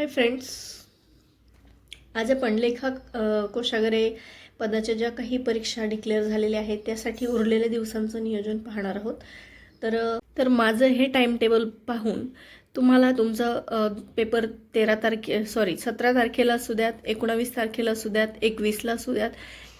Hi friends आज आपण लेखक कोशागरे पदाच्या ज्या काही परीक्षा डिक्लेअर झालेल्या आहेत त्यासाठी उरलेल्या दिवसांचं नियोजन पाहणार आहोत. तर तर माझं हे टाईम टेबल पाहून तुम्हाला तुमचं पेपर तेरा तारखे सॉरी सतरा तारखेला असू द्यात एकोणावीस तारखेला असू द्यात एकवीसला असू द्यात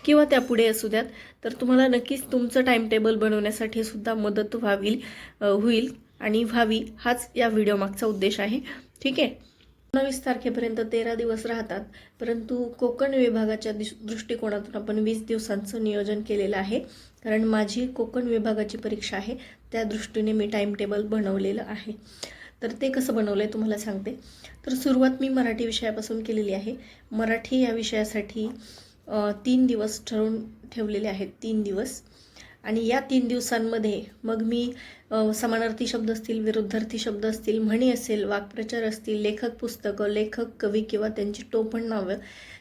किंवा त्यापुढे असू द्यात तर तुम्हाला नक्कीच तुमचं टाईम टेबल बनवण्यासाठी सुद्धा मदत व्हावी होईल. आणि व्हावी हाच या व्हिडिओ मागचा उद्देश आहे. ठीक आहे? एकोणावीस तारखेपर्यंत तेरा दिवस राहतात परंतु कोकण विभागाच्या दिश दृष्टिकोनातून आपण वीस दिवसांचं नियोजन केलेलं आहे. कारण माझी कोकण विभागाची परीक्षा आहे त्या दृष्टीने मी टाईम टेबल बनवलेलं आहे. तर ते कसं बनवलं आहे तुम्हाला सांगते. तर सुरुवात मी मराठी विषयापासून केलेली आहे. मराठी या विषयासाठी तीन दिवस ठरवून ठेवलेले आहेत तीन दिवस. आणि या तीन दिवसांमध्ये मग मी समानार्थी शब्द असतील विरुद्धार्थी शब्द असतील म्हणी असेल वाक्प्रचार असतील लेखक पुस्तकं लेखक कवी किंवा त्यांची टोपण नावं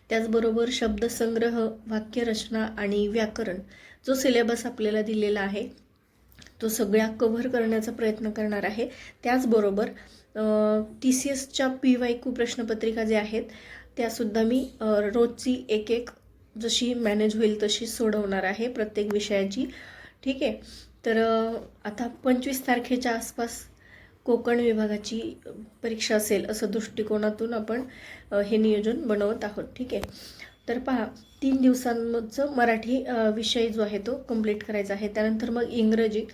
त्याचबरोबर शब्दसंग्रह वाक्यरचना आणि व्याकरण जो सिलेबस आपल्याला दिलेला आहे तो सगळ्या कव्हर करण्याचा प्रयत्न करणार आहे. त्याचबरोबर टी सी एसच्या पी वाय प्रश्नपत्रिका ज्या आहेत त्यासुद्धा मी रोजची एक एक जशी मॅनेज होईल तशी सोडवणार आहे प्रत्येक विषयाची. ठीक आहे? तर आता पंचवीस तारखेच्या आसपास कोकण विभागाची परीक्षा असेल असं दृष्टिकोनातून आपण हे नियोजन बनवत आहोत. ठीक आहे? तर पहा तीन दिवसांचं मराठी विषय जो आहे तो कंप्लीट करायचा आहे. त्यानंतर मग इंग्रजी.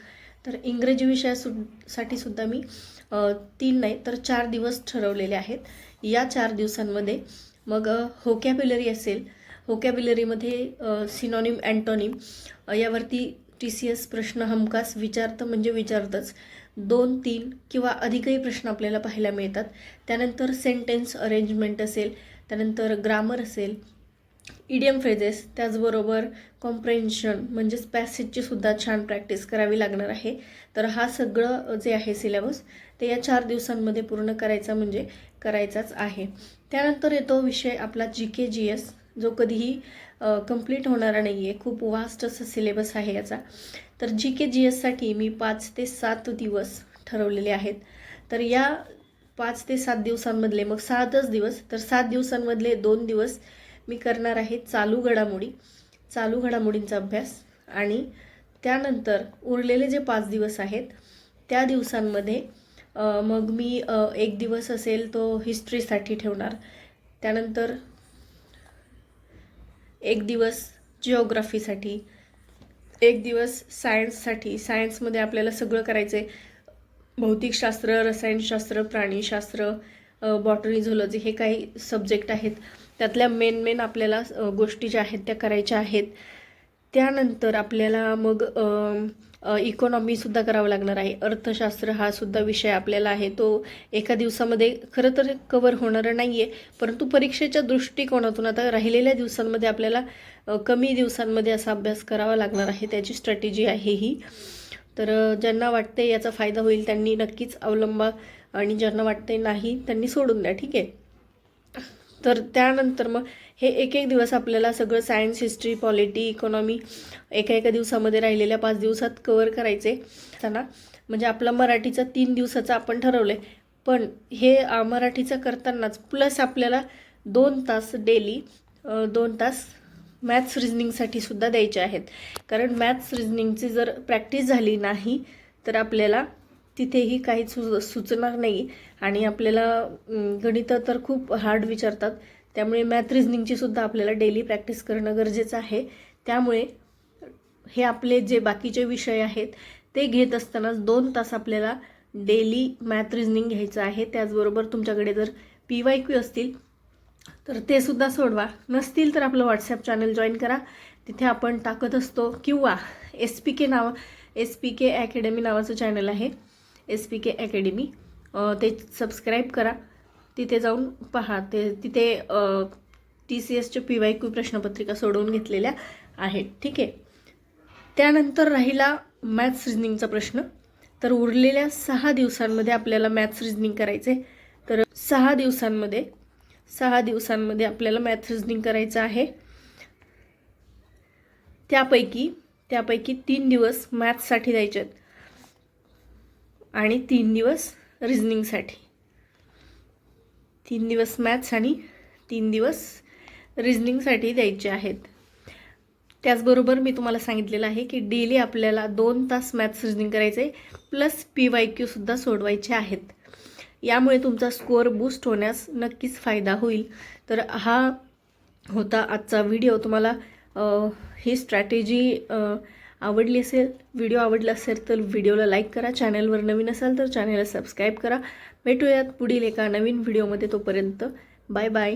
तर इंग्रजी विषयासु साठी सुद्धा मी तीन नाही तर चार दिवस ठरवलेले आहेत. या चार दिवसांमध्ये मग होकॅब्युलरी असेल होकॅब्युलरीमध्ये सिनॉनिम अँटॉनिम यावरती टी सी एस प्रश्न हमखास विचारतं म्हणजे विचारतंच. दोन तीन किंवा अधिकही प्रश्न आपल्याला पाहायला मिळतात. त्यानंतर सेंटेन्स अरेंजमेंट असेल त्यानंतर ग्रामर असेल इडियम फ्रेजेस त्याचबरोबर कॉम्प्रेन्शन म्हणजेच पॅसेजची सुद्धा छान प्रॅक्टिस करावी लागणार आहे. तर हा सगळं जे आहे सिलेबस ते या चार दिवसांमध्ये पूर्ण करायचा म्हणजे करायचाच आहे. त्यानंतर येतो विषय आपला जी के जी एस जो कधीही कंप्लीट होणारा नाही आहे खूप वास्ट असं सिलेबस आहे याचा. तर जी के जी एससाठी मी पाच ते सात दिवस ठरवलेले आहेत. तर या पाच ते सात दिवसांमधले मग सातच दिवस तर सात दिवसांमधले दोन दिवस मी करणार आहे चालू घडामोडी. चालू घडामोडींचा अभ्यास आणि त्यानंतर उरलेले जे पाच दिवस आहेत त्या दिवसांमध्ये मग मी एक दिवस असेल तो हिस्ट्रीसाठी ठेवणार. त्यानंतर एक दिवस जिओग्राफीसाठी एक दिवस सायन्ससाठी सायन्समध्ये आपल्याला सगळं करायचं आहे भौतिकशास्त्र रसायनशास्त्र प्राणीशास्त्र बॉटनी झोलॉजी हे काही सब्जेक्ट आहेत. त्यातल्या मेन मेन आपल्याला गोष्टी ज्या आहेत त्या करायच्या आहेत. त्यानंतर आपल्याला मग इकॉनॉमीसुद्धा करावं लागणार आहे. अर्थशास्त्र हा सुद्धा विषय आपल्याला आहे. तो एका दिवसामध्ये खरं तर कवर होणारा नाही आहे परंतु परीक्षेच्या दृष्टिकोनातून आता राहिलेल्या दिवसांमध्ये आपल्याला कमी दिवसांमध्ये असा अभ्यास करावा लागणार आहे. त्याची स्ट्रॅटेजी आहे ही. तर ज्यांना वाटते याचा फायदा होईल त्यांनी नक्कीच अवलंबा आणि ज्यांना वाटते नाही त्यांनी सोडून द्या. ठीक आहे? तर त्यानंतर मग हे एक एक दिवस आपल्याला सगळं सायन्स हिस्ट्री पॉलिटी इकॉनॉमी एका एका दिवसामध्ये राहिलेल्या पाच दिवसात कवर करायचे. असताना म्हणजे आपला मराठीचा तीन दिवसाचं आपण ठरवलं आहे पण हे मराठीचं करतानाच प्लस आपल्याला दोन तास डेली दोन तास मॅथ्स रिझनिंगसाठी सुद्धा द्यायचे आहेत. कारण मॅथ्स रिझनिंगची जर प्रॅक्टिस झाली नाही तर आपल्याला तिथेही काही सु सुचणार नाही. आणि आपल्याला गणितं तर खूप हार्ड विचारतात. त्यामुळे मॅथ रिझनिंगची सुद्धा आपल्याला डेली प्रॅक्टिस करणं गरजेचं आहे. त्यामुळे हे आपले जे बाकीचे विषय आहेत ते घेत असतानाच दोन तास आपल्याला डेली मॅथ रिझनिंग घ्यायचं आहे. त्याचबरोबर तुमच्याकडे जर पी वाय क्यू असतील तर ते सुद्धा सोडवा. नसतील तर आपलं व्हॉट्सॲप चॅनल जॉईन करा. तिथे आपण टाकत असतो किंवा एस पी के नाव एस पी के अकॅडमी नावाचं चॅनल आहे. S P K academy. ते सबस्क्राईब करा. तिथे जाऊन पहा. ते तिथे टी सी एसच्या पी वाय क्यू प्रश्नपत्रिका सोडवून घेतलेल्या आहेत. ठीक आहे? त्यानंतर राहिला मॅथ्स रिझनिंगचा प्रश्न. तर उरलेल्या सहा दिवसांमध्ये आपल्याला मॅथ्स रिझनिंग करायचे. तर सहा दिवसांमध्ये सहा दिवसांमध्ये आपल्याला मॅथ्स रिझनिंग करायचं आहे. त्यापैकी त्यापैकी तीन दिवस मॅथ्ससाठी द्यायचे आहेत आणि तीन दिवस रिझनिंगसाठी तीन दिवस मॅथ्स आणि तीन दिवस रिझनिंगसाठी द्यायचे आहेत. त्याचबरोबर मी तुम्हाला सांगितलेलं आहे की डेली आपल्याला दोन तास मॅथ्स रिझनिंग करायचे आहे प्लस पी वाय क्यूसुद्धा सोडवायचे आहेत. यामुळे तुमचा स्कोअर बूस्ट होण्यास नक्कीच फायदा होईल. तर हा होता आजचा व्हिडिओ तुम्हाला ही स्ट्रॅटेजी आवडली असेल व्हिडिओ आवडला असेल तर व्हिडिओला लाईक करा. चॅनलवर नवीन असाल तर चॅनलला सबस्क्राईब करा. भेटूयात पुढील एका नवीन व्हिडिओमध्ये तोपर्यंत. Bye bye